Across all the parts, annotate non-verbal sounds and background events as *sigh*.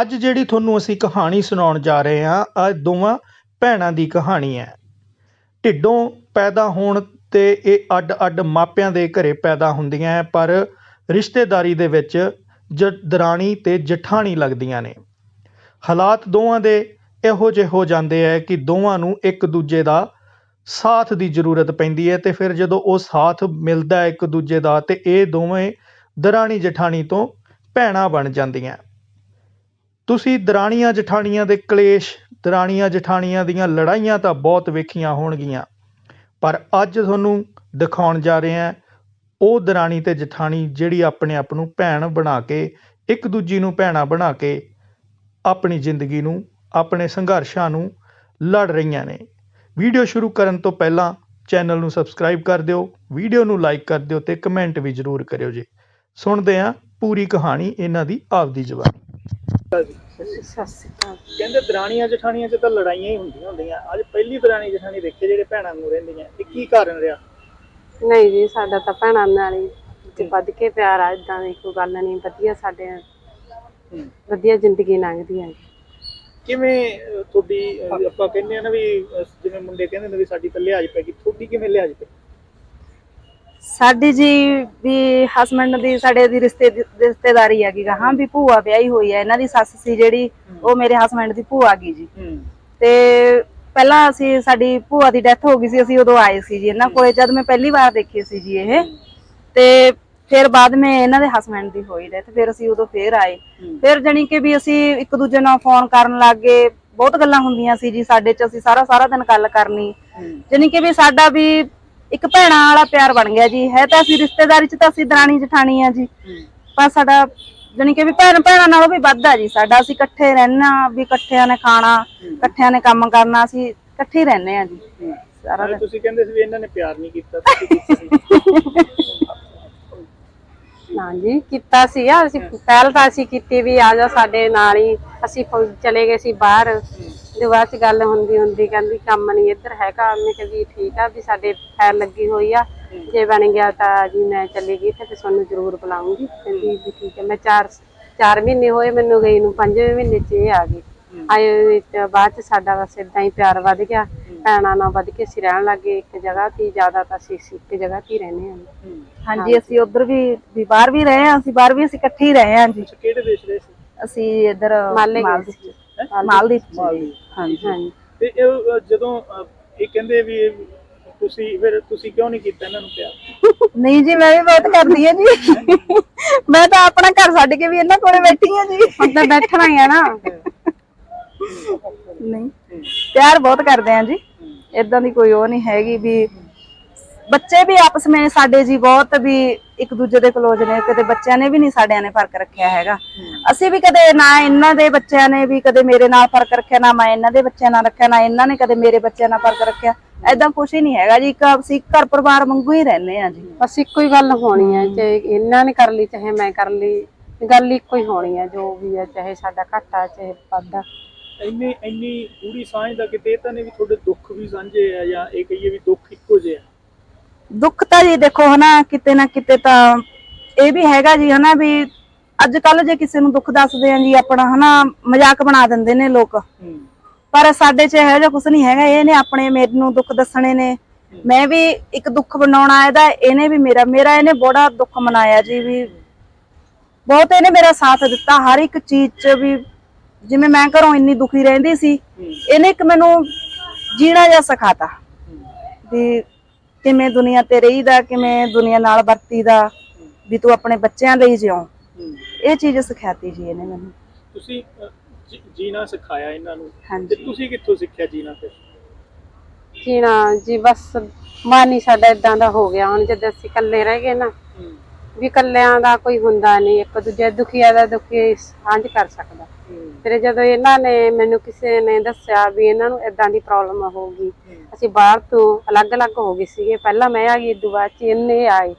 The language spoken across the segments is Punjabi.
ਅੱਜ ਜਿਹੜੀ ਤੁਹਾਨੂੰ ਅਸੀਂ ਕਹਾਣੀ ਸੁਣਾਉਣ ਜਾ ਰਹੇ ਹਾਂ ਅੱਜ ਦੋਵਾਂ ਭੈਣਾਂ ਦੀ ਕਹਾਣੀ ਹੈ। ਢਿੱਡੋਂ ਪੈਦਾ ਹੋਣ ਤੇ ਇਹ ਅੱਡ-ਅੱਡ ਮਾਪਿਆਂ ਦੇ ਘਰੇ ਪੈਦਾ ਹੁੰਦੀਆਂ ਹੈ, ਪਰ ਰਿਸ਼ਤੇਦਾਰੀ ਦੇ ਵਿੱਚ ਜ, ਦਰਾਣੀ ਤੇ ਜਠਾਣੀ ਲੱਗਦੀਆਂ ਨੇ। ਹਾਲਾਤ ਦੋਵਾਂ ਦੇ ਇਹੋ ਜਿਹੇ ਹੋ ਜਾਂਦੇ ਹੈ ਕਿ ਦੋਵਾਂ ਨੂੰ ਇੱਕ ਦੂਜੇ ਦਾ ਸਾਥ ਦੀ ਜ਼ਰੂਰਤ ਪੈਂਦੀ ਹੈ ਤੇ ਫਿਰ ਜਦੋਂ ਉਹ ਸਾਥ ਮਿਲਦਾ ਇੱਕ ਦੂਜੇ ਦਾ ਤੇ ਇਹ ਦੋਵੇਂ ਦਰਾਣੀ ਜਠਾਣੀ ਤੋਂ ਭੈਣਾਂ ਬਣ ਜਾਂਦੀਆਂ। ਤੁਸੀਂ ਦਰਾਣੀਆਂ ਜਠਾਣੀਆਂ ਦੇ ਕਲੇਸ਼, ਦਰਾਣੀਆਂ ਜਠਾਣੀਆਂ ਦੀਆਂ ਲੜਾਈਆਂ ਤਾਂ ਬਹੁਤ ਵੇਖੀਆਂ ਹੋਣਗੀਆਂ। ਪਰ ਅੱਜ ਤੁਹਾਨੂੰ ਦਿਖਾਉਣ ਜਾ ਰਹੇ ਹਾਂ, ਉਹ ਦਰਾਣੀ ਤੇ ਜਠਾਣੀ ਜਿਹੜੀ ਆਪਣੇ ਆਪ ਨੂੰ ਭੈਣ ਬਣਾ ਕੇ, ਇੱਕ ਦੂਜੀ ਨੂੰ ਭੈਣਾਂ ਬਣਾ ਕੇ ਆਪਣੀ ਜ਼ਿੰਦਗੀ ਨੂੰ, ਆਪਣੇ ਸੰਘਰਸ਼ਾਂ ਨੂੰ ਲੜ ਰਹੀਆਂ ਨੇ। ਵੀਡੀਓ ਸ਼ੁਰੂ ਕਰਨ ਤੋਂ ਪਹਿਲਾਂ ਚੈਨਲ ਨੂੰ ਸਬਸਕ੍ਰਾਈਬ ਕਰ ਦਿਓ, ਵੀਡੀਓ ਨੂੰ ਲਾਈਕ ਕਰ ਦਿਓ ਤੇ ਕਮੈਂਟ ਵੀ ਜ਼ਰੂਰ ਕਰਿਓ ਜੀ। ਸੁਣਦੇ ਹਾਂ ਪੂਰੀ ਕਹਾਣੀ ਇਹਨਾਂ ਦੀ ਆਪਦੀ ਜ਼ੁਬਾਨ ਸਤਿ ਸ਼੍ਰੀ ਅਕਾਲ ਕਹਿੰਦੇ ਦਰਾਣੀਆਂ ਜਠਾਣੀਆਂ 'ਚ ਤਾਂ ਲੜਾਈਆਂ ਹੀ ਹੁੰਦੀਆਂ ਹੁੰਦੀਆਂ। ਅੱਜ ਪਹਿਲੀ ਦਰਾਣੀ ਜਠਾਣੀ ਦੇਖੇ ਜਿਹੜੇ ਭੈਣਾਂ ਨੂੰ ਰਹਿੰਦੀਆਂ। ਇਹ ਕੀ ਕਾਰਨ ਰਿਹਾ? ਨਹੀਂ ਜੀ ਸਾਡਾ ਤਾਂ ਭੈਣਾਂ ਨਾਲ ਹੀ ਤੇ ਵੱਧ ਕੇ ਪਿਆਰ ਆ ਇਦਾਂ ਦੀ ਕੋਈ ਗੱਲ ਨਹੀਂ। ਵਧੀਆ ਸਾਡੇ ਵਧੀਆ ਜ਼ਿੰਦਗੀ ਲੰਘਦੀ ਹੈ ਕਿਵੇਂ ਅਹ, ਤੁਹਾਡੀ ਅਹ, ਆਪਾਂ ਕਹਿੰਦੇ ਆ ਨਾ ਵੀ ਅਹ, ਜਿਵੇਂ ਮੁੰਡੇ ਕਹਿੰਦੇ ਨੇ ਵੀ ਸਾਡੀ ਤਾਂ ਲਿਹਾਜ਼ ਪੈ ਗਈ। ਤੁਹਾਡੀ ਕਿਵੇਂ ਲਿਹਾਜ਼ ਪਈ ਸਾਡੀ ਜੀ ਵੀ ਹਸਬੰਡ ਦੀ ਸਾਡੇ ਦੀ ਰਿਸ਼ਤੇ ਰਿਸ਼ਤੇਦਾਰੀ ਹੈਗੀ ਗਾ। ਹਾਂ ਵੀ ਭੂਆ ਵਿਆਹੀ ਹੋਈ ਹੈ ਇਹਨਾਂ ਦੀ ਸੱਸ ਸੀ ਜਿਹੜੀ ਉਹ ਮੇਰੇ ਹਸਬੰਡ ਦੀ ਭੂਆ ਗਈ ਜੀ। ਤੇ ਪਹਿਲਾਂ ਅਸੀਂ ਸਾਡੀ ਭੂਆ ਦੀ ਡੈਥ ਹੋ ਗਈ ਸੀ ਅਸੀਂ ਉਦੋਂ ਆਏ ਸੀ ਜੀ। ਇਹਨਾਂ ਕੋਲੇ ਜਦ ਮੈਂ ਪਹਿਲੀ ਵਾਰ ਦੇਖੀ ਸੀ ਜੀ ਇਹ। ਤੇ ਫਿਰ ਬਾਅਦ ਮੈਂ ਇਹਨਾਂ ਦੇ ਹਸਬੰਡ ਦੀ ਹੋਈ ਡੈਥ ਫਿਰ ਅਸੀਂ ਉਦੋਂ ਫੇਰ ਆਏ। ਫਿਰ ਜਾਣੀ ਕਿ ਵੀ ਅਸੀਂ ਇੱਕ ਦੂਜੇ ਨਾਲ ਫੋਨ ਕਰਨ ਲੱਗ। ਗਏ ਬਹੁਤ ਗੱਲਾਂ ਹੁੰਦੀਆਂ ਸੀ ਜੀ ਸਾਡੇ ਚ ਅਸੀਂ ਸਾਰਾ ਸਾਰਾ ਦਿਨ ਗੱਲ ਕਰਨੀ। ਜਾਣੀ ਕਿ ਵੀ ਸਾਡਾ ਵੀ ਇੱਕ ਭੈਣਾਂ ਵਾਲਾ ਪਿਆਰ ਬਣ ਗਿਆ ਜੀ। ਹੈ ਤਾਂ ਅਸੀਂ ਰਿਸ਼ਤੇਦਾਰੀ ਚ ਤਾਂ ਅਸੀਂ ਦਰਾਣੀ ਜਠਾਣੀ ਆ ਜੀ। ਪਰ ਸਾਡਾ ਜਾਣੀ ਕਿ ਵੀ ਭੈਣ ਭੈਣਾਂ ਨਾਲੋਂ ਵੀ ਵੱਧ ਆ ਜੀ। ਸਾਡਾ ਅਸੀਂ ਇਕੱਠੇ ਰਹਿਣਾ ਵੀ ਇਕੱਠਿਆਂ ਨੇ ਖਾਣਾ ਇਕੱਠਿਆਂ ਨੇ ਕੰਮ ਕਰਨਾ ਅਸੀਂ ਇਕੱਠੇ ਹੀ ਰਹਿੰਦੇ ਆ ਜੀ। ਸਾਰਾ ਦਿਨ। ਤੁਸੀਂ ਕਹਿੰਦੇ ਸੀ ਵੀ ਇਹਨਾਂ ਨੇ ਪਿਆਰ ਨਹੀਂ ਕੀਤਾ ਤੁਸੀਂ ਕੀਤਾ ਸੀ। *laughs* ਹਾਂ ਜੀ ਕੀਤਾ ਸੀ ਆ ਅਸੀਂ ਪਹਿਲ ਤਾਂ ਅਸੀਂ ਕੀਤੀ ਵੀ ਆ ਜਾ ਸਾਡੇ ਨਾਲ ਹੀ ਅਸੀਂ ਚਲੇ ਗਏ ਸੀ ਬਾਹਰ। ਦੇ ਬਾਅਦ ਚ ਗੱਲ ਹੁੰਦੀ ਹੁੰਦੀ ਕਹਿੰਦੀ ਕੰਮ ਨਹੀਂ ਇੱਧਰ ਹੈਗਾ। ਮੈਂ ਕਿਹਾ ਵੀ ਠੀਕ ਆ ਵੀ ਸਾਡੇ ਫੈਲ ਲੱਗੀ ਹੋਈ ਆ। ਜੇ ਬਣ ਗਿਆ ਤਾਂ ਜੀ ਮੈਂ ਚਲੀ ਗਈ ਤੇ ਤੁਹਾਨੂੰ ਜ਼ਰੂਰ ਬੁਲਾਉਂਗੀ। ਕਹਿੰਦੀ ਵੀ ਠੀਕ ਹੈ ਮੈਂ 4 4 ਮਹੀਨੇ ਹੋਏ ਮੈਨੂੰ ਗਈ ਨੂੰ ਪੰਜਵੇਂ ਮਹੀਨੇ ਚ ਇਹ ਆ ਗਈ। ਆਏ ਵਿੱਚ ਬਾਅਦ ਚ ਸਾਡਾ ਬਸ ਇਦਾਂ ਹੀ ਪਿਆਰ ਵੱਧ ਗਿਆ। ਭੈਣਾਂ ਨਾਲ ਵੱਧ ਕੇ ਅਸੀਂ ਰਹਿਣ ਲੱਗੇ ਇੱਕ ਜਗ੍ਹਾ ਤੇ ਹੀ, ਜ਼ਿਆਦਾ ਤਾਂ ਅਸੀਂ ਇੱਕ ਜਗ੍ਹਾ ਤੇ ਹੀ ਰਹਿੰਦੇ ਹਾਂ। ਹਾਂਜੀ ਅਸੀਂ ਉਧਰ ਵੀ ਵੀ ਬਾਹਰ ਵੀ ਰਹੇ ਆ ਅਸੀਂ ਬਾਹਰ ਵੀ ਅਸੀਂ ਇਕੱਠੇ ਹੀ ਰਹੇ ਆ ਜੀ ਅੱਛਾ ਕਿਹੜੇ ਦੇਸ਼ ਦੇ ਸੀ? ਅਸੀਂ ਇੱਧਰ ਮਾਲੇ ਗਏ ਮਾਲਦੀਵ ਸੀ। ਚ। ਮਾਲਦੀਵ ਚ। ਮਾਲਦੀਵ। ਜੀ। ਹਾਂਜੀ। ਹਾਂਜੀ। ਤੇ ਇਹ ਜਦੋਂ ਇਹ ਕਹਿੰਦੇ ਵੀ ਇਹ ਤੁਸੀਂ ਫਿਰ ਤੁਸੀਂ ਕਿਉਂ ਨਹੀਂ ਕੀਤਾ ਇਹਨਾਂ ਨੂੰ ਪਿਆਰ? ਨਹੀਂ ਜੀ ਮੈਂ ਵੀ ਬਹੁਤ ਕਰਦੀ ਆ ਜੀ। ਮੈਂ ਤਾਂ ਆਪਣਾ ਘਰ ਛੱਡ ਕੇ ਵੀ ਇਹਨਾਂ ਕੋਲੇ ਬੈਠੀ ਆ ਜੀ। ਹੁਣ ਤਾਂ ਬੈਠਣਾ ਹੀ ਆ ਨਾ। ਨਹੀਂ। ਪਿਆਰ ਬਹੁਤ ਕਰਦੇ ਆ ਜੀ। ਇਦਾਂ ਦੀ ਕੋਈ ਉਹ ਨਹੀਂ ਹੈਗੀ ਵੀ ਬੱਚੇ ਵੀ ਆਪਸ ਵਿੱਚ ਸਾਡੇ ਜੀ ਬਹੁਤ ਵੀ ਇੱਕ ਦੂਜੇ ਦੇ ਕਲੋਜ਼ ਨੇ, ਕਦੇ ਬੱਚਿਆਂ ਨੇ ਵੀ ਨਹੀਂ ਸਾਡਿਆਂ ਨੇ ਫ਼ਰਕ ਰੱਖਿਆ ਹੈਗਾ। ਅਸੀਂ ਵੀ ਕਦੇ ਨਾ ਇਹਨਾਂ ਦੇ ਬੱਚਿਆਂ ਨੇ ਵੀ ਕਦੇ ਮੇਰੇ ਨਾਲ ਫ਼ਰਕ ਰੱਖਿਆ, ਨਾ ਮੈਂ ਇਹਨਾਂ ਦੇ ਬੱਚਿਆਂ ਨਾਲ ਰੱਖਿਆ, ਨਾ ਇਹਨਾਂ ਨੇ ਕਦੇ ਮੇਰੇ ਬੱਚਿਆਂ ਨਾਲ ਫ਼ਰਕ ਰੱਖਿਆ। ਐਦਾਂ ਕੁਝ ਹੀ ਨਹੀਂ ਹੈਗਾ ਜੀ, ਇੱਕ ਅਸੀਂ ਘਰ ਪਰਿਵਾਰ ਵਾਂਗੂ ਹੀ ਰਹਿੰਦੇ ਆ ਜੀ। ਬਸ ਇੱਕੋ ਹੀ ਗੱਲ ਹੋਣੀ ਹੈ ਚਾਹੇ ਇਹਨਾਂ ਨੇ ਕਰ ਲਈ, ਚਾਹੇ ਮੈਂ ਕਰ ਲਈ, ਗੱਲ ਇੱਕੋ ਹੀ ਹੋਣੀ ਹੈ, ਜੋ ਵੀ ਹੈ, ਚਾਹੇ ਸਾਡਾ ਘਾਟਾ, ਚਾਹੇ ਵਾਧਾ। ਇੰਨੀ ਇੰਨੀ ਪੂਰੀ ਸਾਂਝ ਦਾ ਕਿਤੇ ਇਹ ਤਾਂ ਨਹੀਂ ਵੀ ਤੁਹਾਡੇ ਦੁੱਖ ਵੀ ਸਾਂਝੇ ਆ ਜਾਂ ਇਹ ਕਹੀਏ ਵੀ ਦੁੱਖ ਇੱਕੋ ਜਿਹੇ ਆ? ਦੁੱਖ ਤਾਂ ਜੀ ਦੇਖੋ ਹਨਾ ਕਿਤੇ ਨਾ ਕਿਤੇ ਤਾਂ ਇਹ ਵੀ ਹੈਗਾ ਜੀ ਹਨਾ ਵੀ ਅੱਜ ਕੱਲ ਜੇ ਕਿਸੇ ਨੂੰ ਦੁੱਖ ਦੱਸਦੇ ਆ ਜੀ ਆਪਣਾ ਹਨਾ ਮਜ਼ਾਕ ਬਣਾ ਦਿੰਦੇ ਨੇ ਲੋਕ। ਹੂੰ। ਪਰ ਸਾਡੇ 'ਚ ਇਹੋ ਜਿਹਾ ਕੁਝ ਨਹੀਂ ਹੈਗਾ ਇਹਨੇ ਆਪਣੇ ਮੈਨੂੰ ਦੁੱਖ ਦੱਸਣੇ ਨੇ। ਮੈਂ ਵੀ ਇੱਕ ਦੁੱਖ ਬਣਾਉਣਾ ਇਹਦਾ ਇਹਨੇ ਵੀ ਮੇਰਾ ਮੇਰਾ ਇਹਨੇ ਬੜਾ ਦੁੱਖ ਮਨਾਇਆ ਜੀ ਵੀ ਬਹੁਤ ਇਹਨੇ ਮੇਰਾ ਸਾਥ ਦਿੱਤਾ ਹਰ ਇੱਕ ਚੀਜ਼ 'ਚ ਵੀ ਜਿਵੇਂ ਮੈਂ ਘਰੋਂ ਇੰਨੀ ਦੁਖੀ ਰਹਿੰਦੀ ਸੀ ਇਹਨੇ ਇੱਕ ਮੈਨੂੰ ਜੀਣਾ ਜਿਹਾ ਸਿਖਾਤਾ ਵੀ ਕਿਵੇਂ ਦੁਨੀਆ ਤੇ ਰਹੀਦਾ ਕਿਵੇਂ ਦੁਨੀਆ ਨਾਲ ਵਰਤੀਦਾ ਵੀ ਤੂੰ ਆਪਣੇ ਬੱਚਿਆਂ ਲਈ ਜਿਉ। ਇਹ ਚੀਜ਼ ਸਿਖਾਤੀ ਜੀ ਇਹਨੇ ਮੈਨੂੰ। ਤੁਸੀਂ ਜੀ- ਜੀਣਾ ਸਿਖਾਇਆ ਇਹਨਾਂ ਨੂੰ। ਤੇ ਤੁਸੀਂ ਕਿੱਥੋਂ ਸਿੱਖਿਆ ਜੀਣਾ ਫਿਰ? ਜੀਣਾ ਜੀ ਬਸ ਮਨ ਸਾਡਾ ਇਦਾਂ ਦਾ ਹੋ ਗਿਆ। ਹੁਣ ਜਦ ਅਸੀਂ ਇਕੱਲੇ ਰਹਿ ਗਏ ਨਾ ਵੀ ਇਕੱਲਿਆਂ ਦਾ ਕੋਈ ਹੁੰਦਾ ਨਹੀਂ ਇੱਕ ਦੂਜੇ ਦੁਖੀਆ ਦਾ ਦੁਖੀ ਸਾਂਝ ਕਰ ਸਕਦਾ। ਫਿਰ ਜਦੋਂ ਇਹਨਾਂ ਨੇ ਮੈਨੂੰ ਕਿਸੇ ਨੇ ਦੱਸਿਆ ਵੀ ਇਹਨਾਂ ਨੂੰ ਇਦਾਂ ਦੀ ਪ੍ਰੋਬਲਮ ਹੋਊਗੀ ਅਸੀਂ ਬਾਹਰ ਤੋਂ ਅਲੱਗ-ਅਲੱਗ ਹੋ ਗਏ ਸੀਗੇ। ਪਹਿਲਾਂ ਮੈਂ ਆ ਗਈ ਇਦੋਂ ਬਾਅਦ ਚ ਇਹਨੇ ਆਏ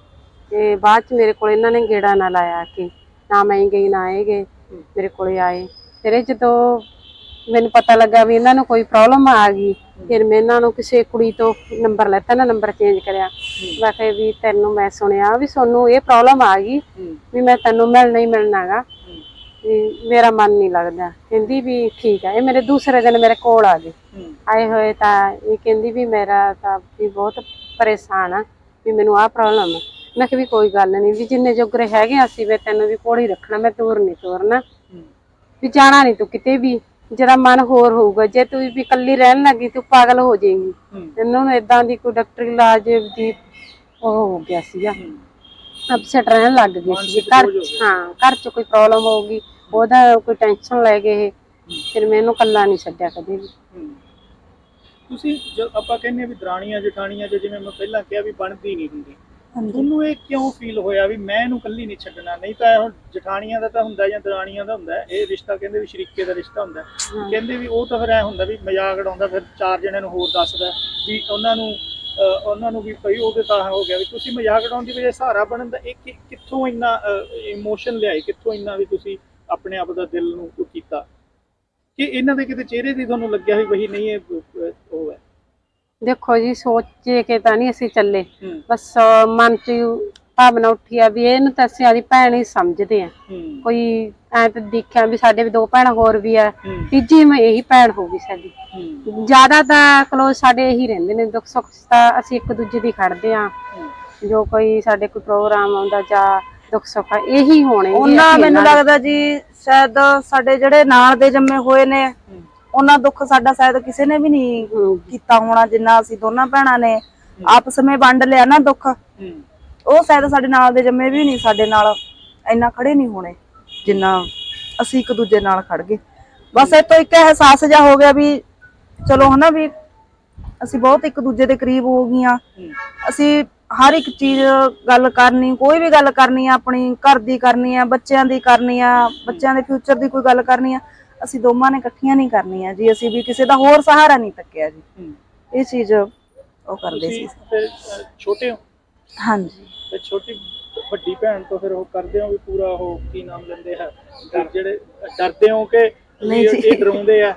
ਤੇ ਬਾਅਦ ਚ ਮੇਰੇ ਕੋਲ ਇਹਨਾਂ ਨੇ ਗੇੜਾ ਨਾ ਲਾਇਆ ਕਿ ਨਾ ਮੈਂ ਗਈ ਨਾ ਇਹ ਗਏ ਮੇਰੇ ਕੋਲੇ ਆਏ। ਫਿਰ ਜਦੋਂ ਮੈਨੂੰ ਪਤਾ ਲੱਗਾ ਵੀ ਇਹਨਾਂ ਨੂੰ ਕੋਈ ਪ੍ਰੋਬਲਮ ਆ ਗਈ। ਫਿਰ ਮੈਂ ਇਹਨਾਂ ਨੂੰ ਕਿਸੇ ਕੁੜੀ ਤੋਂ ਨੰਬਰ ਲੈਤਾ ਨਾ ਨੰਬਰ ਚੇਂਜ ਕਰਿਆ। ਮੈਂ ਕਿਹਾ ਵੀ ਤੈਨੂੰ ਮੈਂ ਸੁਣਿਆ ਵੀ ਤੁਹਾਨੂੰ ਇਹ ਪ੍ਰੋਬਲਮ ਆ ਗਈ ਵੀ ਮੈਂ ਤੈਨੂੰ ਮਿਲਣਾ ਹੀ। ਮਿਲਣਾਗਾ ਵੀ ਮੇਰਾ ਮਨ ਨਹੀਂ ਲੱਗਦਾ। ਕਹਿੰਦੀ ਵੀ ਠੀਕ ਹੈ ਇਹ ਮੇਰੇ ਦੂਸਰੇ ਦਿਨ ਮੇਰੇ ਕੋਲ ਆ ਗਏ। ਹੂੰ। ਆਏ ਹੋਏ ਤਾਂ ਇਹ ਕਹਿੰਦੀ ਵੀ ਮੇਰਾ ਤਾਂ ਵੀ ਬਹੁਤ ਪਰੇਸ਼ਾਨ ਆ ਵੀ ਮੈਨੂੰ ਆਹ ਪ੍ਰੋਬਲਮ ਹੈ ਮੈਂ ਕਿਹਾ ਵੀ ਕੋਈ ਗੱਲ ਨਹੀਂ ਵੀ ਜਿੰਨੇ ਜੋਗਰੇ ਹੈਗੇ ਆ ਅਸੀਂ ਵੀ ਤੈਨੂੰ ਵੀ ਕੋਲ ਹੀ ਰੱਖਣਾ ਮੈਂ ਦੂਰ ਨਹੀਂ ਤੋਰਨਾ। ਵੀ ਜਾਣਾ ਨਹੀਂ ਤੂੰ ਕਿਤੇ ਵੀ। ਜਿਹੜਾ ਮਨ ਹੋਰ ਹੋਊਗਾ। ਜੇ ਤੂੰ ਵੀ ਇਕੱਲੀ ਰਹਿਣ ਲੱਗੀ ਤੂੰ ਪਾਗਲ ਹੋ ਜਾਏਂਗੀ। ਹੂੰ। ਇਹਨਾਂ ਨੂੰ ਇਦਾਂ ਦੀ ਕੋਈ ਡਾਕਟਰੀ ਇਲਾਜ ਦੀ ਉਹ ਹੋ ਗਿਆ ਸੀਗਾ। ਹੂੰ। ਅਪਸੈਟ ਰਹਿਣ ਲੱਗ ਗਈ ਸੀ ਘਰ ਹਾਂ ਘਰ 'ਚ ਕੋਈ ਪ੍ਰੋਬਲਮ ਹੋਊਗੀ ਉਹਦਾ ਕੋਈ ਟੈਨਸ਼ਨ ਲੈ ਗਏ ਇਹ ਫਿਰ ਮੈਂ ਇਹਨੂੰ ਕੱਲਾ ਨਹੀਂ ਛੱਡਿਆ ਕਦੇ ਵੀ। ਹੂੰ। ਤੁਸੀਂ ਜਦ ਆਪਾਂ ਕਹਿੰਦੇ ਆ ਵੀ ਦਰਾਣੀਆਂ ਜਠਾਣੀਆਂ ਜਿਵੇਂ ਮੈਂ ਪਹਿਲਾਂ ਕਿਹਾ ਵੀ ਬਣਦੀ ਨਹੀਂ ਹੁੰਦੀ। ਤੁਹਾਨੂੰ ਇਹ ਕਿਉਂ ਫੀਲ ਹੋਇਆ ਵੀ ਮੈਂ ਇਹਨੂੰ ਕੱਲੀ ਨਹੀਂ ਛੱਡਣਾ? ਨਹੀਂ ਤਾਂ ਹੁਣ ਜਠਾਣੀਆਂ ਦਾ ਤਾਂ ਹੁੰਦਾ ਜਾਂ ਦਰਾਣੀਆਂ ਦਾ ਹੁੰਦਾ। ਇਹ ਰਿਸ਼ਤਾ ਕਹਿੰਦੇ ਵੀ ਸ਼ਰੀਕੇ ਦਾ ਰਿਸ਼ਤਾ ਹੁੰਦਾ। ਕਹਿੰਦੇ ਵੀ ਉਹ ਤਾਂ ਫਿਰ ਐ ਹੁੰਦਾ ਵੀ ਮਜ਼ਾਕ ਉਡਾਉਂਦਾ ਫਿਰ ਚਾਰ ਜਣਿਆਂ ਨੂੰ ਹੋਰ ਦੱਸਦਾ ਵੀ ਉਹਨਾਂ ਨੂੰ ਉਹਨਾਂ ਨੂੰ ਵੀ ਭਈ ਉਹਦੇ ਤਾਂ ਹੋ ਗਿਆ ਵੀ ਤੁਸੀਂ ਮਜ਼ਾਕ ਉਡਾਉਣ ਦੀ ਵਜ੍ਹਾ ਸਹਾਰਾ ਬਣਨ ਦਾ ਇਹ ਕਿ- ਕਿੱਥੋਂ ਇੰਨਾ ਇਮੋਸ਼ਨ ਲਿਆਏ ਕਿੱਥੋਂ ਇੰਨਾ ਵੀ ਤੁਸੀਂ ਆਪਣੇ ਆਪ ਦਾ ਦਿਲ ਨੂੰ ਕੀਤਾ? ਕਿ ਇਹਨਾਂ ਦੇ ਕਿਤੇ ਚਿਹਰੇ ਦੀ ਤੁਹਾਨੂੰ ਲੱਗਿਆ ਵੀ ਬਈ ਨਹੀਂ ਇਹ ਦੇਖੋ ਜੀ ਸੋਚੇ ਕੇ ਤਾਂ ਨਹੀਂ ਅਸੀਂ ਚੱਲੇ। ਹੂੰ। ਬਸ ਅਹ, ਮਨ 'ਚ ਭਾਵਨਾ ਉੱਠੀ ਆ ਵੀ ਇਹਨੂੰ ਤਾਂ ਅਸੀਂ ਆਦੀ ਭੈਣ ਹੀ ਸਮਝਦੇ ਆ। ਹੂੰ। ਕੋਈ ਐ ਤਾਂ ਦੇਖਿਆ ਵੀ ਸਾਡੇ ਵੀ ਦੋ ਭੈਣਾਂ ਹੋਰ ਵੀ ਆ ਹੂੰ। ਤੀਜੀ ਮੈਂ ਇਹੀ ਭੈਣ ਹੋਊਗੀ ਸਾਡੀ। ਹੂੰ। ਜ਼ਿਆਦਾ ਤਾਂ ਕਲੋਜ਼ ਸਾਡੇ ਇਹੀ ਰਹਿੰਦੇ ਨੇ ਦੁੱਖ ਸੁੱਖ 'ਚ ਤਾਂ ਅਸੀਂ ਇੱਕ ਦੂਜੇ ਦੀ ਖੜਦੇ ਆ। ਹੂੰ। ਜੋ ਕੋਈ ਸਾਡੇ ਕੋਈ ਪ੍ਰੋਗਰਾਮ ਆਉਂਦਾ ਜਾਂ ਦੁੱਖ ਸੁੱਖ ਆ, ਇਹੀ ਹੋਣੇ ਜੀ, ਉਹਨਾਂ ਅਸੀਂ ਮੈਨੂੰ ਇਹਨਾਂ- ਲੱਗਦਾ ਜੀ ਸ਼ਾਇਦ ਸਾਡੇ ਜਿਹੜੇ ਨਾਲ ਦੇ ਜੰਮੇ ਹੋਏ ਨੇ ਉਹਨਾਂ ਦੁੱਖ ਸਾਡਾ ਸ਼ਾਇਦ ਕਿਸੇ ਨੇ ਵੀ ਨਹੀਂ ਕੀਤਾ ਹੋਣਾ, ਜਿੰਨਾ ਅਸੀਂ ਦੋਨਾਂ ਭੈਣਾਂ ਨੇ ਆਪਸ ਵਿੱਚ ਵੰਡ ਲਿਆ ਨਾ ਦੁੱਖ, ਉਹ ਸ਼ਾਇਦ ਸਾਡੇ ਨਾਲ ਦੇ ਜੰਮੇ ਵੀ ਨਹੀਂ, ਸਾਡੇ ਨਾਲ ਇੰਨਾ ਖੜੇ ਨਹੀਂ ਹੋਣੇ, ਜਿੰਨਾ ਅਸੀਂ ਇੱਕ ਦੂਜੇ ਨਾਲ ਖੜ ਗਏ। ਬਸ ਇਹ ਤੋਂ ਇੱਕ ਅਹਿਸਾਸ ਜਿਹਾ ਹੋ ਗਿਆ ਵੀ ਚਲੋ ਹਨਾ ਵੀ ਅਸੀਂ ਬਹੁਤ ਇੱਕ ਦੂਜੇ ਦੇ ਕਰੀਬ ਹੋ ਗਈਆਂ। ਹੂੰ ਅਸੀਂ ਹਰ ਇੱਕ ਚੀਜ਼ ਗੱਲ ਕਰਨੀ, ਕੋਈ ਵੀ ਗੱਲ ਕਰਨੀ ਆ, ਆਪਣੀ ਘਰ ਦੀ ਕਰਨੀ ਆ, ਬੱਚਿਆਂ ਦੀ ਕਰਨੀ ਆ, ਬੱਚਿਆਂ ਦੇ ਫਿਊਚਰ ਦੀ ਕੋਈ ਗੱਲ ਕਰਨੀ ਆ ਅਸੀਂ ਦੋਵਾਂ ਨੇ ਇਕੱਠੀਆਂ ਨਹੀਂ ਕਰਨੀਆਂ ਜੀ ਅਸੀਂ ਵੀ ਕਿਸੇ ਦਾ ਹੋਰ ਸਹਾਰਾ ਨਹੀਂ ਤੱਕਿਆ ਜੀ। ਇਹ ਚੀਜ਼ ਉਹ ਕਰਦੇ ਸੀ। ਫਿਰ ਅਹ, ਛੋਟੇ ਹੋ? ਹਾਂਜੀ। ਤੇ ਛੋਟੀ ਵੱਡੀ ਭੈਣ ਤੋਂ ਫਿਰ ਉਹ ਕਰਦੇ ਹੋ ਵੀ ਪੂਰਾ ਉਹ ਕੀ ਨਾਮ ਲੈਂਦੇ ਆ? ਡਰ ਜਿਹੜੇ ਡਰਦੇ ਹੋ ਕਿ ਵੀ ਨਹੀਂ ਜੀ। ਇਹ ਡਰਾਉਂਦੇ ਆ?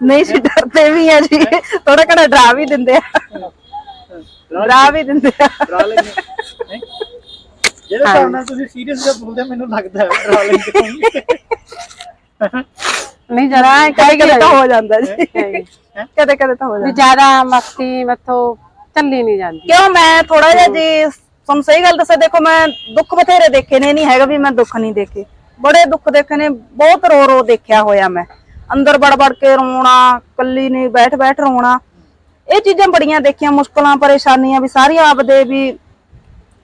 ਨਹੀਂ ਜੀ ਡਰਦੇ ਵੀ ਆ ਜੀ। ਥੋੜਾ ਘਣਾ ਡਰਾ ਵੀ ਦਿੰਦੇ ਆ। ਡਰਾ ਵੀ ਦਿੰਦੇ ਆ। ਡਰਾ ਲੈਂਦੇ ਨਹੀਂ ਜਿਹੜੇ ਹਿਸਾਬ ਨਾਲ ਤੁਸੀਂ ਸੀਰੀਅਸ ਜਿਹਾ ਬੋਲਦੇ ਮੈਨੂੰ ਲੱਗਦਾ ਹੈ ਡਰਾ ਲੈਂਦੇ ਹੋਣਗੇ। *laughs* ਨਹੀਂ ਜਰਾ ਕਦੇ ਕਦੇ ਤਾਂ ਹੋ ਜਾਂਦਾ ਜੀ। ਕਦੇ ਕਦੇ ਤਾਂ ਹੋ ਜਾਂਦਾ। ਜ਼ਿਆਦਾ ਮਸਤੀ ਮੱਥੋਂ ਚੱਲੀ ਨਹੀਂ ਜਾਂਦੀ। ਕਿਉਂ ਮੈਂ ਥੋੜਾ ਜਿਹਾ ਜੀ ਤੁਹਾਨੂੰ ਸਹੀ ਗੱਲ ਦੱਸਾਂ ਦੇਖੋ ਮੈਂ ਦੁੱਖ ਬਥੇਰੇ ਦੇਖੇ ਨੇ ਨਹੀਂ ਹੈਗਾ ਵੀ ਮੈਂ ਦੁੱਖ ਨਹੀਂ ਦੇਖੇ। ਬੜੇ ਦੁੱਖ ਦੇਖੇ ਨੇ ਬਹੁਤ ਰੋ ਰੋ ਦੇਖਿਆ ਹੋਇਆ ਮੈਂ। ਅੰਦਰ ਵੜ ਵੜ ਕੇ ਰੋਣਾ ਕੱਲੀ ਨਹੀਂ ਬੈਠ ਬੈਠ ਰੋਣਾ। ਇਹ ਚੀਜ਼ਾਂ ਬੜੀਆਂ ਦੇਖੀਆਂ ਮੁਸ਼ਕਲਾਂ ਪਰੇਸ਼ਾਨੀਆਂ ਵੀ ਸਾਰੀਆਂ ਆਪਦੇ ਵੀ।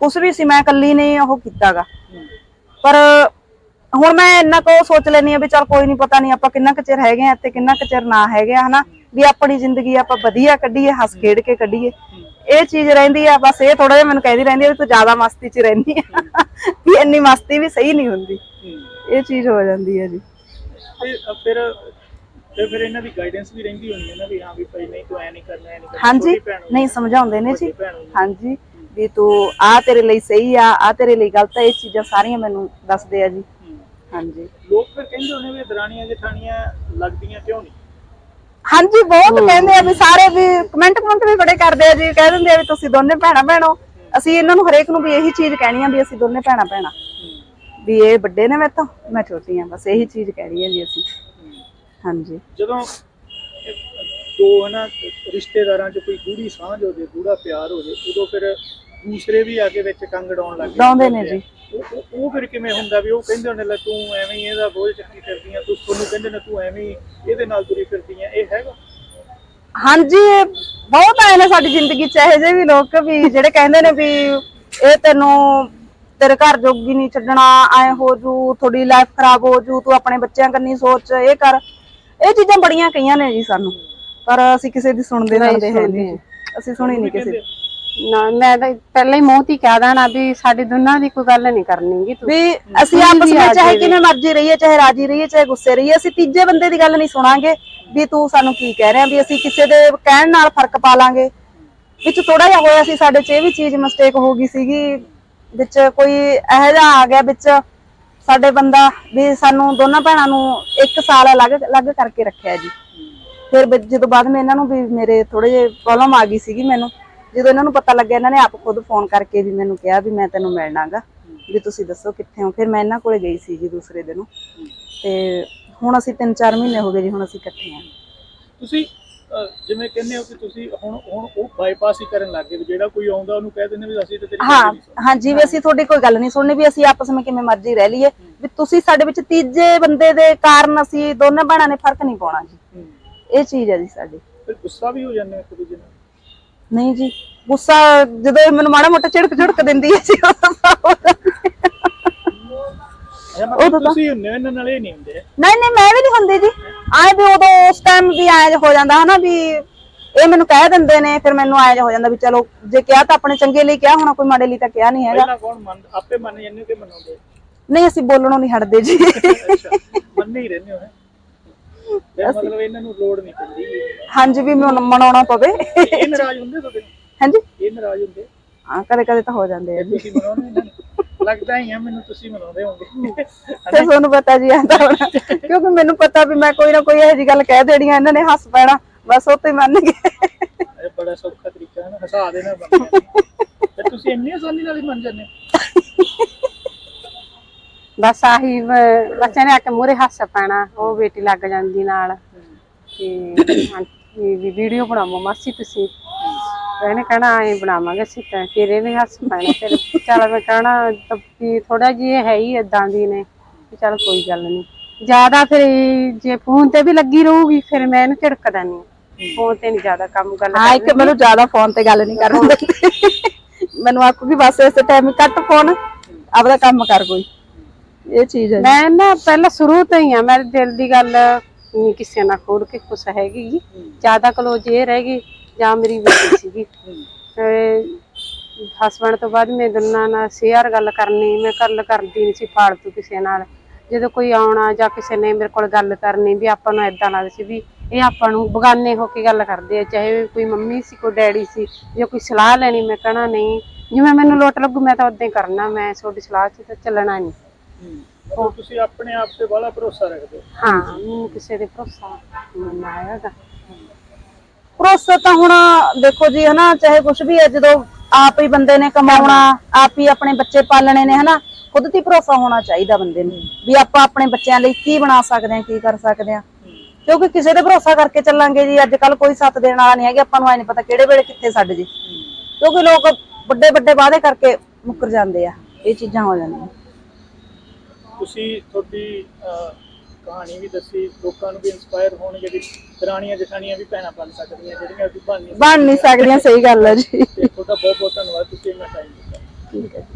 ਕੁਛ ਵੀ ਸੀ ਮੈਂ ਕੱਲੀ ਨਹੀਂ ਉਹ ਕੀਤਾਗਾ। ਪਰ ਹੁਣ ਮੈਂ ਇੰਨਾ ਕੋ ਸੋਚ ਲੈਣੀ ਆ ਵੀ ਚਲ ਕੋਈ ਨਹੀਂ ਪਤਾ ਨਹੀਂ ਆਪਾਂ ਕਿੰਨਾ ਕੁ ਚਿਰ ਹੈਗੇ ਆ ਤੇ ਕਿੰਨਾ ਕੁ ਚਿਰ ਨਾ ਹੈਗੇ ਆ ਹਨਾ? ਵੀ ਆਪਣੀ ਜ਼ਿੰਦਗੀ ਆਪਾਂ ਵਧੀਆ ਕੱਢੀਏ ਹੱਸ ਖੇਡ ਕੇ ਕੱਢੀਏ। ਇਹ ਚੀਜ਼ ਰਹਿੰਦੀ ਆ ਬਸ ਇਹ ਥੋੜਾ ਜਿਹਾ ਮੈਨੂੰ ਕਹਿੰਦੀ ਰਹਿੰਦੀ ਆ ਵੀ ਤੂੰ ਜ਼ਿਆਦਾ ਮਸਤੀ 'ਚ ਰਹਿੰਦੀ ਆ। ਵੀ ਇੰਨੀ ਮਸਤੀ ਵੀ ਸਹੀ ਨਹੀਂ ਹੁੰਦੀ। ਇਹ ਚੀਜ਼ ਹੋ ਜਾਂਦੀ ਹੈ ਜੀ। ਤੇ ਅਹ, ਫਿਰ ਤੇ ਫਿਰ ਇਹਨਾਂ ਦੀ ਗਾਈਡੈਂਸ ਵੀ ਰਹਿੰਦੀ ਹੋਣੀ ਹੈ ਨਾ ਵੀ ਹਾਂ ਵੀ ਭਾਈ ਨਹੀਂ ਤੂੰ ਐ ਨਹੀਂ ਕਰਨਾ ਐ ਨਹੀਂ ਕਰਨਾ ਹਾਂਜੀ। ਨਹੀਂ ਸਮਝਾਉਂਦੇ ਨੇ ਜੀ। ਹਾਂਜੀ। ਵੀ ਤੂੰ ਆ ਤੇਰੇ ਲਈ ਸਹੀ ਆ ਆ ਤੇਰੇ ਲਈ ਗਲਤ ਆ ਇਹ ਚੀਜ਼ਾਂ ਸਾਰੀਆਂ ਮੈਨੂੰ ਦੱਸਦੇ ਆ ਜੀ। ਹਾਂਜੀ। ਲੋਕ ਫਿਰ ਕਹਿੰਦੇ ਹੋਣੇ ਵੀ ਦਰਾਣੀਆਂ ਜਠਾਣੀਆਂ ਲੱਗਦੀਆਂ ਕਿਉਂ ਨਹੀਂ? ਹਾਂਜੀ ਬਹੁਤ ਕਹਿੰਦੇ ਆ ਵੀ ਸਾਰੇ ਵੀ ਕਮੈਂਟ ਕਮੈਂਟ ਵੀ ਬੜੇ ਕਰਦੇ ਆ ਜੀ ਕਹਿ ਦਿੰਦੇ ਆ ਵੀ ਤੁਸੀਂ ਦੋਨੇ ਭੈਣਾਂ ਭੈਣੋ। ਅਸੀਂ ਇਹਨਾਂ ਨੂੰ ਹਰੇਕ ਨੂੰ ਵੀ ਇਹੀ ਚੀਜ਼ ਕਹਿਣੀ ਆ ਵੀ ਅਸੀਂ ਦੋਨੇ ਭੈਣਾਂ ਭੈਣਾਂ। ਵੀ ਇਹ ਵੱਡੇ ਨੇ ਮੇਰੇ ਤੋਂ ਮੈਂ ਛੋਟੀ ਆ ਬਸ ਇਹੀ ਚੀਜ਼ ਕਹਿ ਰਹੀ ਆ ਜੀ ਅਸੀਂ। ਹਾਂਜੀ। ਜਦੋਂ ਦੋ ਹਨਾ ਰਿਸ਼ਤੇਦਾਰਾਂ 'ਚ ਕੋਈ ਗੂੜੀ ਸਾਂਝ ਹੋ ਜੇ ਗੂੜਾ ਪਿਆਰ ਹੋ ਜੇ ਉਦੋਂ ਫਿਰ ਦੂਸਰੇ ਵੀ ਆ ਕੇ ਵਿੱਚ ਕੰਗ ਡਾਉਣ ਲੱਗ ਡਾਉਂਦੇ ਨੇ ਜੀ। ਉਹ- ਉਹ- ਉਹ ਫਿਰ ਕਿਵੇਂ ਹੁੰਦਾ ਵੀ ਉਹ ਕਹਿੰਦੇ ਹੁੰਦੇ ਲੈ ਤੂੰ ਐਵੇਂ ਹੀ ਇਹਦਾ ਬੋਝ ਚੱਕੀ ਫਿਰਦੀ ਆ ਤੂੰ ਤੁਹਾਨੂੰ ਕਹਿੰਦੇ ਨੇ ਤੂੰ ਐਵੇਂ ਹੀ ਇਹਦੇ ਨਾਲ ਤੁਰੀ ਫਿਰਦੀ ਆ ਇਹ ਹੈਗਾ? ਹਾਂਜੀ ਇਹ ਬਹੁਤ ਆਏ ਨੇ ਸਾਡੀ ਜ਼ਿੰਦਗੀ ਚ ਇਹੋ ਜਿਹੇ ਵੀ ਲੋਕ ਵੀ ਜਿਹੜੇ ਕਹਿੰਦੇ ਨੇ ਵੀ ਇਹ ਤੈਨੂੰ ਤੇਰੇ ਘਰ ਜੋਗੀ ਨਹੀਂ ਛੱਡਣਾ ਐ ਹੋ ਜੂ ਤੁਹਾਡੀ ਲਾਈਫ ਖਰਾਬ ਹੋ ਜੂ ਤੂੰ ਆਪਣੇ ਬੱਚਿਆਂ ਕੰਨੀ ਸੋਚ ਇਹ ਕਰ। ਇਹ ਚੀਜ਼ਾਂ ਬੜੀਆਂ ਕਈਆਂ ਨੇ ਜੀ ਸਾਨੂੰ ਪਰ ਅਸੀਂ ਕਿਸੇ ਦੀ ਨਹੀਂ ਸੁਣਦੇ। ਨਹੀਂ ਅਸੀਂ ਸੁਣੀ ਨਹੀਂ ਕਿਸੇ ਦੀ। ਨਾ ਮੈਂ ਤਾਂ ਪਹਿਲਾਂ ਹੀ ਮੂੰਹ ਤੇ ਕਹਿ ਦੇਣਾ ਵੀ ਸਾਡੇ ਦੋਨਾਂ ਦੀ ਕੋਈ ਗੱਲ ਨਹੀਂ ਕਰਨੀਗੀ ਤੂੰ। ਵੀ ਅਸੀਂ ਆਪਸ ਵਿੱਚ ਚਾਹੇ ਕਿਵੇਂ ਮਰਜ਼ੀ ਰਹੀਏ ਚਾਹੇ ਰਾਜੀ ਰਹੀਏ ਚਾਹੇ ਗੁੱਸੇ ਰਹੀਏ ਅਸੀਂ ਤੀਜੇ ਬੰਦੇ ਦੀ ਗੱਲ ਨਹੀਂ ਸੁਣਾਂਗੇ ਵੀ ਤੂੰ ਸਾਨੂੰ ਕੀ ਕਹਿ ਰਿਹਾ ਵੀ ਅਸੀਂ ਕਿਸੇ ਦੇ ਕਹਿਣ ਨਾਲ ਫ਼ਰਕ ਪਾ ਲਾਂਗੇ। ਵਿੱਚ ਥੋੜਾ ਜਿਹਾ ਹੋਇਆ ਸੀ ਸਾਡੇ 'ਚ ਇਹ ਵੀ ਚੀਜ਼ ਮਿਸਟੇਕ ਹੋ ਗਈ ਸੀਗੀ ਵਿੱਚ ਕੋਈ ਇਹੋ ਜਿਹਾ ਆ ਗਿਆ ਵਿੱਚ ਸਾਡੇ ਬੰਦਾ ਵੀ ਸਾਨੂੰ ਦੋਨਾਂ ਭੈਣਾਂ ਨੂੰ ਇੱਕ ਸਾਲ ਅਲੱਗ ਅਲੱਗ ਕਰਕੇ ਰੱਖਿਆ ਜੀ। ਫਿਰ ਜਦੋਂ ਬਾਅਦ ਮੈਂ ਇਹਨਾਂ ਨੂੰ ਵੀ ਮੇਰੇ ਥੋੜੇ ਜਿਹੇ ਪ੍ਰੋਬਲਮ ਆ ਗਈ ਸੀਗੀ ਮੈਨੂੰ। ਜਦੋਂ ਇਹਨਾਂ ਨੂੰ ਪਤਾ ਲੱਗਿਆ ਇਹਨਾਂ ਨੇ ਆਪ ਖੁਦ ਫੋਨ ਕਰਕੇ ਵੀ ਮੈਨੂੰ ਕਿਹਾ ਵੀ ਮੈਂ ਤੈਨੂੰ ਮਿਲਣਾਗਾ ਵੀ ਤੁਸੀਂ ਦੱਸੋ ਕਿੱਥੇ ਹੋ। ਫਿਰ ਮੈਂ ਇਹਨਾਂ ਕੋਲੇ ਗਈ ਸੀ ਜੀ ਦੂਸਰੇ ਦਿਨ ਤੇ ਹੁਣ ਅਸੀਂ 3-4 ਮਹੀਨੇ ਹੋ ਗਏ ਜੀ ਹੁਣ ਅਸੀਂ ਇਕੱਠੇ ਆਂ ਤੁਸੀਂ ਜਿਵੇਂ ਕਹਿੰਦੇ ਹੋ ਕਿ ਤੁਸੀਂ ਹੁਣ ਹੁਣ ਉਹ ਬਾਈਪਾਸ ਹੀ ਕਰਨ ਲੱਗ ਵੀ ਜਿਹੜਾ ਕੋਈ ਆਉਂਦਾ ਉਹਨੂੰ ਕਹਿ ਦਿੰਦੇ ਵੀ ਅਸੀਂ ਤੇ ਤੇਰੀ ਹਾਂ। ਹਾਂਜੀ ਵੀ ਅਸੀਂ ਤੁਹਾਡੀ ਕੋਈ ਗੱਲ ਨਹੀਂ ਸੁਣਨੀ ਵੀ ਅਸੀਂ ਆਪਸ ਵਿੱਚ ਕਿਵੇਂ ਮਰਜ਼ੀ ਰਹਿ ਲਈਏ। ਵੀ ਤੁਸੀਂ ਸਾਡੇ ਵਿੱਚ ਤੀਜੇ ਬੰਦੇ ਦੇ ਕਾਰਨ ਅਸੀਂ ਦੋਨੇ ਭੈਣਾਂ ਨੇ ਫ਼ਰਕ ਨਹੀਂ ਪਾਉਣਾ ਜੀ। ਇਹ ਚੀਜ਼ ਹੈ ਜੀ ਸਾਡੀ। ਫਿਰ ਗੁੱਸਾ ਵੀ ਹੋ ਜਾਂਦੇ ਇੱਕ ਦੂਜੇ ਨਾਲ? ਨਹੀਂ ਜੀ ਗੁੱਸਾ ਜਦੋਂ ਇਹ ਮੈਨੂੰ ਮਾੜਾ ਮੋਟਾ ਝਿੜਕ ਝੁੜਕ ਦਿੰਦੀ ਹੈ ਜੀ ਉਦੋਂ ਤਾਂ ਹੋ ਜਾਂਦੀ ਹੈ। ਅੱਛਾ ਮਤਲਬ ਤੁਸੀਂ ਹੁੰਦੇ ਇਹਨਾਂ ਨਾਲ ਇਹ ਨਹੀਂ ਹੁੰਦੇ। ਨਹੀਂ ਨਹੀਂ ਮੈਂ ਵੀ ਨਹੀਂ ਹੁੰਦੀ ਜੀ। ਆਏ ਵੀ ਉਦੋਂ ਉਸ ਟਾਈਮ ਵੀ ਆਏ ਹੋ ਜਾਂਦਾ ਹਨਾ ਵੀ ਇਹ ਮੈਨੂੰ ਕਹਿ ਦਿੰਦੇ ਨੇ ਫਿਰ ਮੈਨੂੰ ਆਏ ਹੋ ਜਾਂਦਾ ਵੀ ਚਲੋ ਜੇ ਕਿਹਾ ਤਾਂ ਆਪਣੇ ਚੰਗੇ ਲਈ ਕਿਹਾ ਹੋਣਾ ਕੋਈ ਮਾੜੇ ਲਈ ਤਾਂ ਕਿਹਾ ਨਹੀਂ ਹੈਗਾ। ਪਹਿਲਾਂ ਕੌਣ ਮੰਨ ਆਪੇ ਮੰਨ ਜਾਂਦੇ ਕਿ ਮਨਾਉਂਦੇ ਨਹੀਂ ਅਸੀਂ ਬੋਲਣੋਂ ਨਹੀਂ ਹਟਦੇ ਜੀ। ਮੰਨੇ ਹੀ ਰਹਿੰਦੇ ਹੋ। ਮਤਲਬ ਇਹਨਾਂ ਨੂੰ ਲੋੜ ਨਹੀਂ ਪੈਂਦੀ। ਹਾਂਜੀ ਵੀ ਮੈਨੂੰ ਮਨਾਉਣਾ ਪਵੇ। ਇਹ ਨਾਰਾਜ਼ ਹੁੰਦੇ ਤੁਹਾਡੇ? ਹਾਂਜੀ? ਇਹ ਨਾਰਾਜ਼ ਹੁੰਦੇ? ਹਾਂ ਕਦੇ ਕਦੇ ਤਾਂ ਹੋ ਜਾਂਦੇ ਆ ਜੀ ਤੁਸੀਂ ਮਨਾਉਂਦੇ ਇਹਨਾਂ ਨੂੰ? ਲੱਗਦਾ ਹੀ ਆ ਮੈਨੂੰ ਤੁਸੀਂ ਮਨਾਉਂਦੇ ਹੋਵੋਗੇ। ਤੇ ਤੁਹਾਨੂੰ ਪਤਾ ਜੀ ਆਂਦਾ ਹੁਣ। ਕਿਉਂਕਿ ਮੈਨੂੰ ਪਤਾ ਵੀ ਮੈਂ ਕੋਈ ਨਾ ਕੋਈ ਇਹੋ ਜੀ ਗੱਲ ਕਹਿ ਦੇਣੀ ਆ ਇਹਨਾਂ ਨੇ ਹੱਸ ਪੈਣਾ ਬਸ ਉਹ ਤੇ ਮੰਨ ਗਏ। ਇਹ ਬੜਾ ਸੌਖਾ ਤਰੀਕਾ ਹੈ ਨਾ ਹਸਾ ਦੇਣਾ ਬੰਦਿਆਂ ਨੂੰ। ਤੇ ਤੁਸੀਂ ਇੰਨੀ ਆਸਾਨੀ ਨਾਲ ਹੀ ਮੰਨ ਜਾਂਦੇ ਹੋ। ਬਸ ਆਹੀ ਵ- ਬੱਚਿਆਂ ਨੇ ਆ ਕੇ ਮੂਹਰੇ ਹੱਸ ਪੈਣਾ ਉਹ ਬੇਟੀ ਲੱਗ ਜਾਂਦੀ ਨਾਲ। ਤੇ ਆਂਟੀ ਵੀ ਵੀਡੀਓ ਬਣਾਵੋ ਮਾਸੀ ਤੁਸੀਂ। ਇਹਨੇ ਕਹਿਣਾ ਐ ਬਣਾਵਾਂਗੇ ਅਸੀਂ ਤਾਂ ਫਿਰ ਇਹਨੇ ਹੱਸ ਪੈਣਾ ਫਿਰ ਚੱਲ ਮੈਂ ਕਹਿਣਾ ਤਾਂ ਵੀ ਥੋੜਾ ਜਿਹਾ ਹੈ ਹੀ ਇਦਾਂ ਦੀ ਨੇ ਵੀ ਚੱਲ ਕੋਈ ਗੱਲ ਨਹੀਂ। ਜ਼ਿਆਦਾ ਫਿਰ ਇਹ ਜੇ ਫੋਨ ਤੇ ਵੀ ਲੱਗੀ ਰਹੂਗੀ ਫਿਰ ਮੈਂ ਇਹਨੂੰ ਝਿੜਕ ਦਿੰਦੀ ਫੋਨ ਤੇ ਨਹੀਂ ਜ਼ਿਆਦਾ ਕੰਮ ਗੱਲ ਹਾਂ ਇੱਕ ਮੈਨੂੰ ਜ਼ਿਆਦਾ ਫੋਨ ਤੇ ਗੱਲ ਨਹੀਂ ਕਰਨ। ਦਿੰਦੇ ਮੈਨੂੰ ਆਖੂਗੀ ਬਸ ਇਸੇ ਟਾਈਮ ਕੱਟ ਫੋਨ ਆਪਦਾ ਕੰਮ ਕਰ ਕੋਈ। ਇਹ ਚੀਜ਼ ਹੈ ਮੈਂ ਨਾ ਪਹਿਲਾਂ ਸ਼ੁਰੂ ਤੋਂ ਹੀ ਆ ਮੇਰੇ ਦਿਲ ਦੀ ਗੱਲ ਨਹੀਂ ਕਿਸੇ ਨਾਲ ਖੋਲ ਕੇ ਕੁਛ ਹੈਗੀ। ਜ਼ਿਆਦਾ ਕਲੋਜ ਇਹ ਰਹਿ ਗਈ, ਜਾਂ ਮੇਰੀ ਬੇਟੀ ਸੀਗੀ। ਹਸਬੰਡ ਤੋਂ ਬਾਅਦ ਮੈਂ ਦੋਨਾਂ ਨਾਲ ਸ਼ੇਅਰ ਗੱਲ ਕਰਨੀ, ਮੈਂ ਗੱਲ ਕਰਦੀ ਨਹੀਂ ਸੀ ਫਾਲਤੂ ਕਿਸੇ ਨਾਲ। ਜਦੋਂ ਕੋਈ ਆਉਣਾ ਜਾਂ ਕਿਸੇ ਨੇ ਮੇਰੇ ਕੋਲ ਗੱਲ ਕਰਨੀ ਵੀ ਆਪਾਂ ਨੂੰ ਇਦਾਂ ਲੱਗਦਾ ਸੀ ਵੀ ਇਹ ਆਪਾਂ ਨੂੰ ਬਗਾਨੇ ਹੋ ਕੇ ਗੱਲ ਕਰਦੇ ਆ, ਚਾਹੇ ਕੋਈ ਮੰਮੀ ਸੀ, ਕੋਈ ਡੈਡੀ ਸੀ, ਜਾਂ ਕੋਈ ਸਲਾਹ ਲੈਣੀ, ਮੈਂ ਕਹਣਾ ਨਹੀਂ। ਜਿਵੇਂ ਮੈਨੂੰ ਲੋਟ ਲੱਗੂ, ਮੈਂ ਤਾਂ ਉਦਾਂ ਹੀ ਕਰਨਾ, ਮੈਂ ਤੁਹਾਡੀ ਸਲਾਹ 'ਚ ਤਾਂ ਚੱਲਣਾ ਨਹੀਂ। ਮਤਲਬ ਤੁਸੀਂ ਆਪਣੇ ਆਪ ਤੇ ਬੜਾ ਭਰੋਸਾ ਰੱਖਦੇ ਹੋ? ਹਾਂ। ਮੈਨੂੰ ਕਿਸੇ ਦੇ ਭਰੋਸਾ ਨਹੀਂ ਆਏਗਾ ਭਰੋਸਾ ਤਾਂ ਹੁਣ ਦੇਖੋ ਜੀ ਹਨਾ ਚਾਹੇ ਕੁਝ ਵੀ ਹੈ ਜਦੋਂ ਆਪ ਹੀ ਬੰਦੇ ਨੇ ਕਮਾਉਣਾ ਆਪ ਹੀ ਆਪਣੇ ਬੱਚੇ ਪਾਲਣੇ ਨੇ ਹਨਾ ਖੁਦ ਤੇ ਭਰੋਸਾ ਹੋਣਾ ਚਾਹੀਦਾ ਬੰਦੇ ਨੂੰ ਵੀ ਆਪਾਂ ਆਪਣੇ ਬੱਚਿਆਂ ਲਈ ਕੀ ਬਣਾ ਸਕਦੇ ਹਾਂ ਕੀ ਕਰ ਸਕਦੇ ਹਾਂ। ਕਿਉਂਕਿ ਕਿਸੇ ਤੇ ਭਰੋਸਾ ਕਰਕੇ ਚੱਲਾਂਗੇ ਜੀ ਅੱਜ ਕੱਲ ਕੋਈ ਸੱਤ ਦੇਣ ਵਾਲਾ ਨਹੀਂ ਹੈਗਾ ਆਪਾਂ ਨੂੰ ਐ ਨਹੀਂ ਪਤਾ ਕਿਹੜੇ ਵੇਲੇ ਕਿੱਥੇ ਛੱਡ ਜੇ। ਕਿਉਂਕਿ ਲੋਕ ਵੱਡੇ ਵੱਡੇ ਵਾਅਦੇ ਕਰਕੇ ਮੁੱਕਰ ਜਾਂਦੇ ਆ ਇਹ ਚੀਜ਼ਾਂ ਹੋ ਜਾਂਦੀਆਂ। ਤੁਸੀਂ ਤੁਹਾਡੀ ਕਹਾਣੀ ਵੀ ਦੱਸੀ ਲੋਕਾਂ ਨੂੰ ਵੀ ਇਨਸਪਾਇਰ ਹੋਣ ਜਿਹੜੀ ਦਰਾਣੀਆਂ ਜਠਾਣੀਆਂ ਵੀ ਭੈਣਾਂ ਬਣ ਸਕਦੀਆਂ ਜਿਹੜੀਆਂ ਅਸੀਂ ਬਣ ਨਹੀਂ ਬਣ ਨਹੀਂ ਸਕਦੀਆਂ। ਸਹੀ ਗੱਲ ਹੈ ਜੀ। ਤੇ ਤੁਹਾਡਾ ਬਹੁਤ ਬਹੁਤ ਧੰਨਵਾਦ ਤੁਸੀਂ ਇੰਨਾ ਟਾਈਮ ਦਿੱਤਾ। ਠੀਕ ਹੈ